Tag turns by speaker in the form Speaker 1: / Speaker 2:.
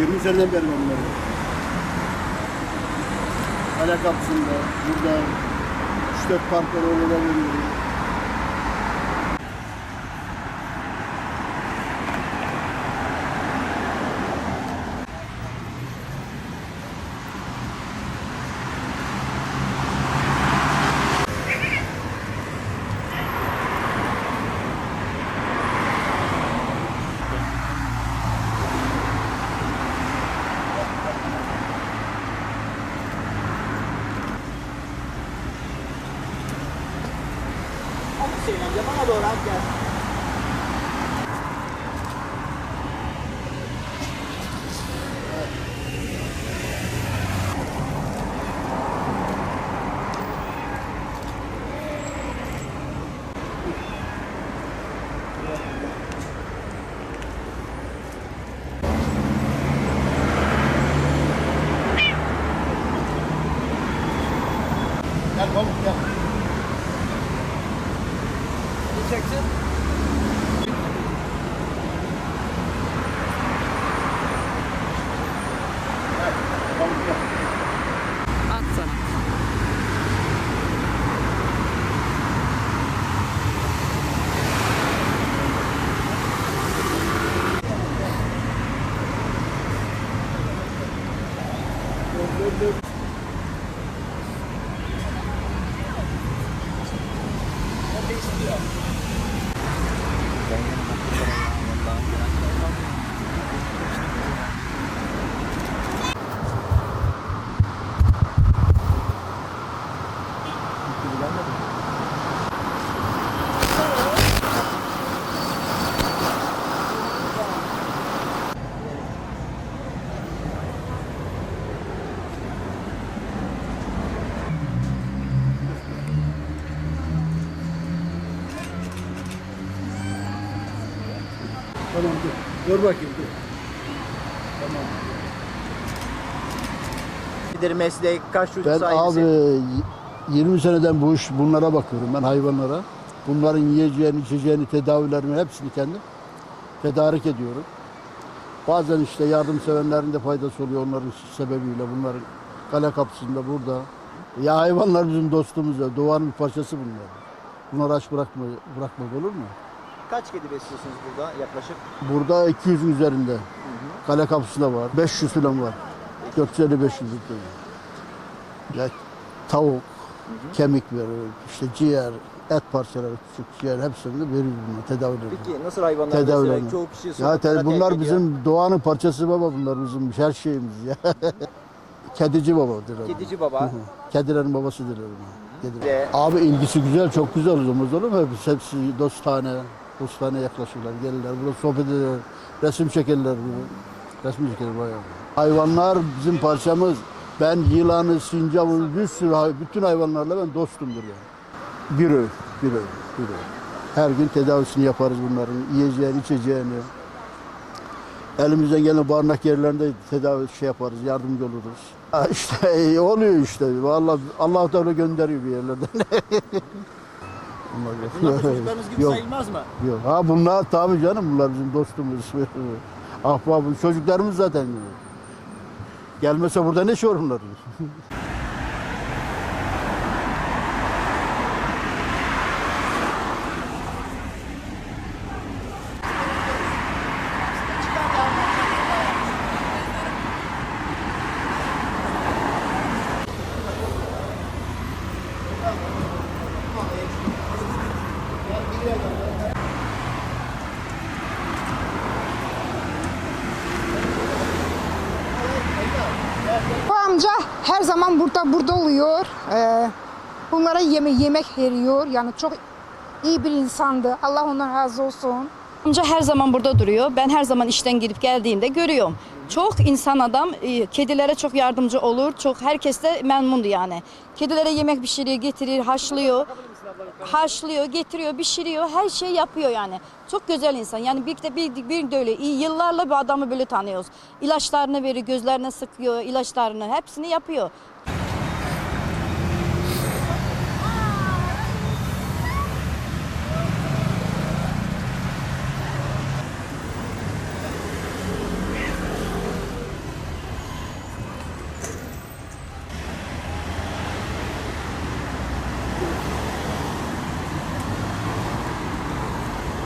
Speaker 1: 20 seneden beri ben bunları. Kale kapısında, burada 3-4 parkları veriyorum. sih, yang
Speaker 2: dia mah
Speaker 1: nggak bawa
Speaker 3: rakyat.
Speaker 1: Tamam dur. Dur bakayım dur. Tamam.
Speaker 2: Nedir meslek, kaç çocuk
Speaker 1: Ben
Speaker 2: sahibisin?
Speaker 1: abi y- 20 seneden bu iş bunlara bakıyorum ben hayvanlara. Bunların yiyeceğini, içeceğini, tedavilerini hepsini kendim tedarik ediyorum. Bazen işte yardımseverlerin de faydası oluyor onların sebebiyle bunların kale kapısında burada. Ya hayvanlar bizim dostumuz ya. Doğanın bir parçası bunlar. Bunları aç bırakma, bırakmak olur mu?
Speaker 2: Kaç kedi besliyorsunuz burada yaklaşık?
Speaker 1: Burada 200'ün üzerinde. Kale kapısında var. 500 falan var. 450 500 Ya tavuk, kemik verir, işte ciğer, et parçaları, küçük ciğer hepsini veriyor bunlar tedavi ediyor.
Speaker 2: Peki nasıl hayvanlar
Speaker 1: Tedaviler.
Speaker 2: beslemek? Çoğu kişi
Speaker 1: Ya te- bunlar bizim doğanın parçası baba bunlar bizim her şeyimiz ya. Kedici baba derler.
Speaker 2: Kedici baba.
Speaker 1: Kedilerin babası derler. buna. Kediler.
Speaker 2: Ve
Speaker 1: Abi ilgisi güzel, çok güzel olur mu? Hepsi, hepsi dostane, dostane yaklaşırlar, gelirler, burada sohbet ederler, resim çekerler. Resim çekerler bayağı. Hayvanlar bizim parçamız. Ben yılanı, sincabı, bir sürü, hay- bütün hayvanlarla ben dostumdur yani. Bir öv, bir öv, bir öv. Her gün tedavisini yaparız bunların, yiyeceğini, içeceğini. Elimizden gelen barınak yerlerinde tedavi şey yaparız, yardımcı oluruz. Ha işte e, oluyor işte. Vallahi Allah da öyle gönderiyor bir yerlerden.
Speaker 2: bunlar da çocuklarınız gibi
Speaker 1: Yok.
Speaker 2: sayılmaz mı?
Speaker 1: Yok. Ha bunlar tabii canım bunlar bizim dostumuz. Ahbabımız, çocuklarımız zaten. Gelmese burada ne şey olur?
Speaker 4: Bu amca her zaman burada burada oluyor. Ee, bunlara yeme yemek veriyor. Yani çok iyi bir insandı. Allah ondan razı olsun.
Speaker 5: Amca her zaman burada duruyor. Ben her zaman işten gidip geldiğimde görüyorum. Çok insan adam, e, kedilere çok yardımcı olur. Çok herkes de memnundu yani. Kedilere yemek pişiriyor, getirir, haşlıyor. Haşlıyor, getiriyor, pişiriyor. Her şey yapıyor yani. Çok güzel insan. Yani bir de bir, bir de öyle yıllarla bir adamı böyle tanıyoruz. İlaçlarını veriyor, gözlerine sıkıyor, ilaçlarını hepsini yapıyor.